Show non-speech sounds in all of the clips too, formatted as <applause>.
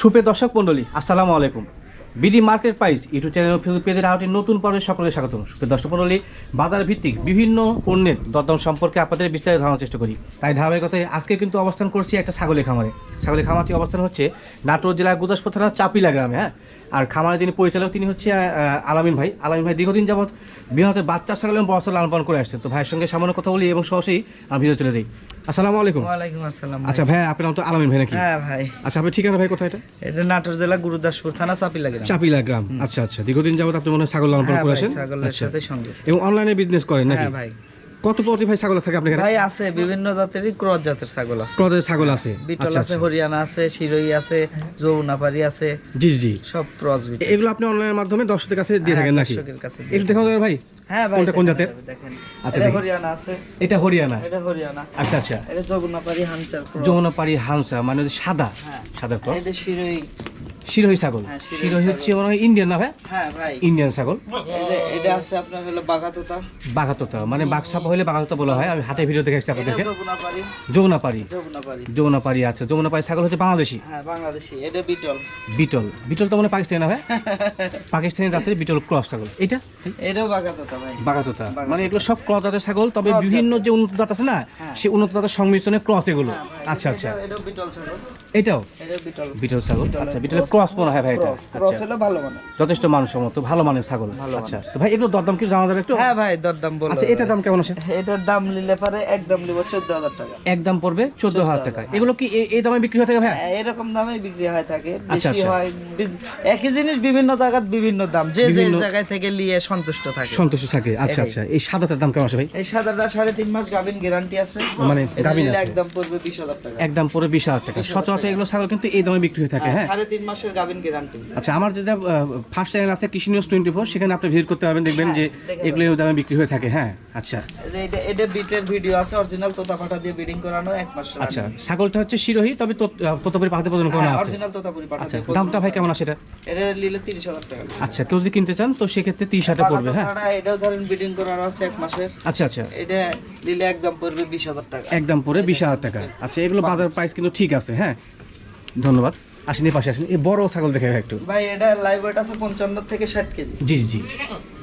সুপ্রিয় দর্শক মণ্ডলী, আসসালামু আলাইকুম। BD market price YouTube channel Facebook পেজের আরেকটি নতুন পর্বে সকলকে স্বাগত সুপ্রিয় দর্শক মণ্ডলী বাজার ভিত্তিক বিভিন্ন পণ্যের দরদাম সম্পর্কে আপনাদের বিস্তারিত ধারণার চেষ্টা করি। তাই ধারাবাহিকতায় আজকে কিন্তু অবস্থান করছি একটা ছাগলের খামারে। ছাগলের খামারটি অবস্থান হচ্ছে নাটোর জেলার গুদাসপুর থানা চাপিলা গ্রামে হ্যাঁ? আর খামারের যিনি পরিচালক, তিনি হচ্ছে আলামিন ভাই। আলামিন ভাই দীর্ঘদিন যাবৎ বিহাতের বাচ্চা ছাগল এবং বড় লালন পালন করে আসছে। তো ভাইয়ের সঙ্গে সামান্য কথা বলি এবং সহসেই আমি ভিডিও চলে যাই। আসসালামু আলাইকুম। ওয়ালাইকুম আসসালাম আচ্ছা ভাই। আপনার নাম তো আলামিন ভাই নাকি? হ্যাঁ ভাই। আচ্ছা আপনার ঠিকানা ভাই কোথায় এটা? এটা নাটোর জেলা গুরুদাসপুর থানা চাপি লাগে চাপিলা গ্রাম। আচ্ছা আচ্ছা। দীর্ঘদিন যাবত আপনি মনে হয় ছাগল লালন পালন হ্যাঁ করে আসেন ছাগলের আচ্ছা। সাথে সঙ্গে। এবং অনলাইনে বিজনেস করেন নাকি? হ্যাঁ ভাই। কত প্রতি ভাই ছাগল থাকে আপনার ভাই আছে বিভিন্ন জাতেরই ক্রস জাতের ছাগল আছে। ক্রদের ছাগল আছে। বিটল আচ্ছা আছে আচ্ছা। হরিয়ানা আছে শিরোই আছে যৌনাপাড়ি আছে জি জি, সব ক্রস বিট এগুলো আপনি অনলাইনের মাধ্যমে দর্শকদের কাছে দিয়ে থাকেন নাকি? দর্শকের কাছে যাবে ভাই? হ্যাঁ ভাই কোনটা কোন জাতের? দেখেন। আচ্ছা, এটা হরিয়ানা আছে। এটা হরিয়ানা? এটা হরিয়ানা। আচ্ছা আচ্ছা। এটা যৌনাপাড়ি হানচার ক্রস। যমুনাপাড়ি হামসা মানে সাদা। হ্যাঁ। সাদা ক্রস। এটা শিরোই। শিরোহী ছাগল। হ্যাঁ, শিরোহী। হচ্ছে মনে হয় ইন্ডিয়ান না ভাই? হ্যাঁ ভাই। ইন্ডিয়ান ছাগল। এই এটা আছে আপনার হলো বাগাতোতা বাঘাতোতা মানে বাঘসাপ হলে বাঘাতোতা বলা হয়। আমি হাটে ভিডিও দেখে এসেছি এটা আপনাদেরকে যৌনাপাড়ি যমুনাপাড়ি। ছাগল হচ্ছে বাংলাদেশি? হ্যাঁ বাংলাদেশি। এটা বিটল। বিটল। বিটল তো মানে পাকিস্তানি না ভাই? <laughs> পাকিস্তানি জাতের বিটল ক্রস ছাগল। এটা? এটাও বাগাতোতা ভাই। মানে এগুলো সব ক্রস জাতের ছাগল তবে বিভিন্ন যে উন্নত জাত আছে না। সেই উন্নত জাতের সংমিশ্রণে ক্রস এগুলো। আচ্ছা আচ্ছা। এটা- এটাও বিটল ছাগল। এটাও? এটা বিটল। বিটল ছাগল? আচ্ছা বিটলের ক্রস মনে হয় ভাই এটা। ক্রস আচ্ছা হলো ভালো মানে। যথেষ্ট মানসম্মত ভালো মানের ছাগল। আচ্ছা তো ভাই এগুলো দরদাম কি জানা যাবে একটু? হ্যাঁ ভাই দরদাম বলো আচ্ছা এটার দাম কেমন আছে? এটার দাম নিলে পারে একদম নিব চোদ্দ হাজার টাকা। একদম পড়বে চোদ্দ হাজার টাকা। এগুলো কি এই- দামে বিক্রি হয়ে থাকে ভাই হ্যাঁ, এরকম দামে বিক্রি হয় থাকে। আচ্ছা, বেশি আচ্ছা। হয় একই জিনিস বিভিন্ন জায়গায় বিভিন্ন দাম। যে যে জায়গায় থেকে নিয়ে সন্তুষ্ট থাকে। সন্তুষ্ট থাকে। আচ্ছা আচ্ছা। এই সাদাটার দাম কেমন আছে ভাই? এই সাদাটা সাড়ে তিন মাস গাভিন গ্যারান্টি আছে। মানে এটা আছে। একদম পড়বে বিশ হাজার টাকা। একদম পরে বিশ হাজার টাকা। সচরাচর এগুলো ছাগল কিন্তু এই দামে বিক্রি হয়ে থাকে হ্যাঁ, হ্যাঁ? সাড়ে তিন মাসের গাভিন গ্যারান্টি আচ্ছা আমার যেটা ফার্স্ট চ্যানেল আছে কৃষি নিউজ টোয়েন্টি ফোর সেখানে আপনি ভিজিট করতে পারবেন দেখবেন যে হ্যাঁ, এগুলো এই দামে বিক্রি হয়ে থাকে হ্যাঁ? আচ্ছা। এটা বিটের ভিডিও আছে অরিজিনাল দিয়ে বিডিং করানো এক মাস আচ্ছা ছাগলটা হচ্ছে শিরোহী তবে ততপরি করা আছে? অরিজিনাল তোতাপুরি আচ্ছা দামটা ভাই কেমন আছে? এটা? এটা নিলে তিরিশ হাজার টাকা। আচ্ছা কেউ যদি কিনতে চান তো সেক্ষেত্রে তিরিশ হাজার পড়বে হ্যাঁ? এটাও ধরেন বিডিং করানো আছে এক মাসের। আচ্ছা আচ্ছা। এটা নিলে একদম পড়বে বিশ হাজার টাকা। একদম পরে বিশ হাজার টাকা। আচ্ছা এগুলো বাজার প্রাইস কিন্তু ঠিক আছে হ্যাঁ। ধন্যবাদ। আসেন পাশে আসেন। এই বড় ছাগল দেখে একটু। ভাই এটা লাইভ ওয়েট আছে পঞ্চান্ন থেকে ষাট কেজি। জি, জি।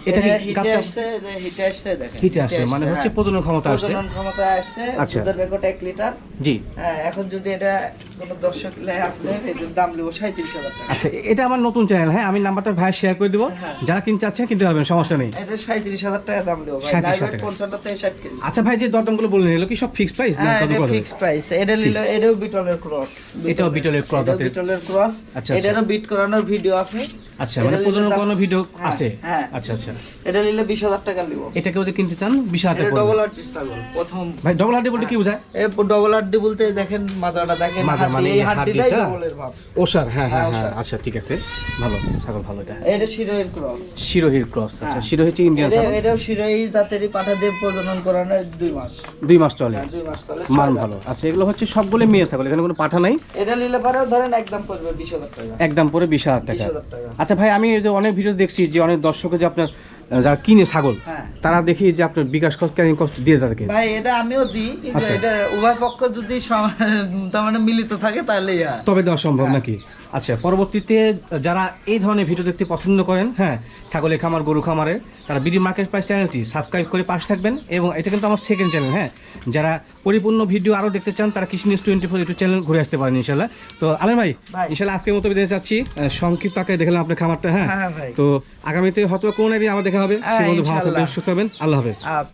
এটা হিটে গাবটা আসছে যে হিটে আসছে দেখেন। হিটে আসছে মানে হচ্ছে প্রজনন ক্ষমতা আসছে। প্রজনন ক্ষমতা আসছে আচ্ছা। দুধের রেকর্ড এক লিটার। জি। হ্যাঁ এখন যদি এটা কোনো দর্শক লেয় আপনি এটার দাম নেব সাঁত্রিশ টাকা। আচ্ছা এটা আমার নতুন চ্যানেল হ্যাঁ আমি নাম্বারটা ভাই শেয়ার করে দেবো। হ্যাঁ। যারা কিনতে চাচ্ছেন কিনতে পারবেন সমস্যা নেই। এটা সাঁত্রিশ হাজার টাকা দাম নেব ভাই 37,000 লাইভ ওয়েট টাকা। পঞ্চান্ন থেকে ষাট কেজি। আচ্ছা ভাই যে দরদামগুলো বললেন এগুলো কি সব ফিক্সড প্রাইস না হ্যাঁ কত এটা প্রাইস নিল এটাও বিটলের ক্রস এটাও বিটলের। জাতের। বিটলের ক্রস আচ্ছা, এটারও বিট করানোর ভিডিও আছে। আচ্ছা মানে প্রজনন নিলে ভিডিও হ্যাঁ, আছে? হ্যাঁ। আচ্ছা আচ্ছা। এটা নিলে বিশ হাজার টাকা নিব। এটা কেউ যদি কিনতে চান বিশ হাজার এটা টাকা ডবল ছাগল প্রথম। ভাই ডবল বলতে কি বোঝায়? এর ডবল হাড্ডি বলতে দেখেন মাজাটা দেখেন মানে এই এই হাড্ডিটাই ডবলের ভাব। ওষার হ্যাঁ হ্যাঁ হ্যাঁ, হ্যাঁ। আচ্ছা ঠিক আছে। ভালো ছাগল ভালো এটা। এটা শিরোয়ের ক্রস শিরোহির ক্রস আচ্ছা। হ্যাঁ। শিরোহি ইন্ডিয়ান ছাগল। এটাও শিরোই জাতেরই পাঠা দিয়ে প্রজনন করানোর দুই মাস। দুই মাস চলে। হ্যাঁ, দুই মাস চলে। মান ভালো। আচ্ছা এগুলো হচ্ছে সবগুলো মেয়ে ছাগল এখানে কোনো পাঠা নাই? এটা নিলে পরেও ধরেন একদম পড়বে বিশ হাজার টাকা। একদম পরে বিশ টাকা। হাজার টাকা। আচ্ছা ভাই আমি যে অনেক ভিডিও দেখছি যে অনেক দর্শকের যে আপনার যারা কিনে ছাগল হ্যাঁ তারা দেখি যে আপনার বিকাশ কষ্ট ক্যারিং দিয়ে থাকে ভাই এটা আমিও দিই কিন্তু আচ্ছা। এটা উভয় পক্ষ যদি তার মানে মিলিত থাকে তাহলে তবে দেওয়া সম্ভব হ্যাঁ। নাকি আচ্ছা পরবর্তীতে যারা এই ধরনের ভিডিও দেখতে পছন্দ করেন হ্যাঁ ছাগলের খামার গরু খামারে তারা বিডি মার্কেট প্রাইস চ্যানেলটি সাবস্ক্রাইব করে পাশে থাকবেন এবং এটা কিন্তু আমার সেকেন্ড চ্যানেল হ্যাঁ যারা পরিপূর্ণ ভিডিও আরও দেখতে চান তারা কৃষি news twenty four YouTube channel ঘুরে আসতে পারেন ইনশাল্লাহ তো আলম ভাই। ইনশাল্লাহ আজকের মতো বিদায় চাচ্ছি। সংক্ষিপ্ত আকারে দেখলাম আপনার খামারটা হ্যাঁ। হ্যাঁ তো আগামীতে হয়তো কোনো একদিন আমার দেখা হবে। হ্যাঁ, সে বন্ধু ভালো থাকবেন সুস্থ হবেন আল্লাহ হাফেজ।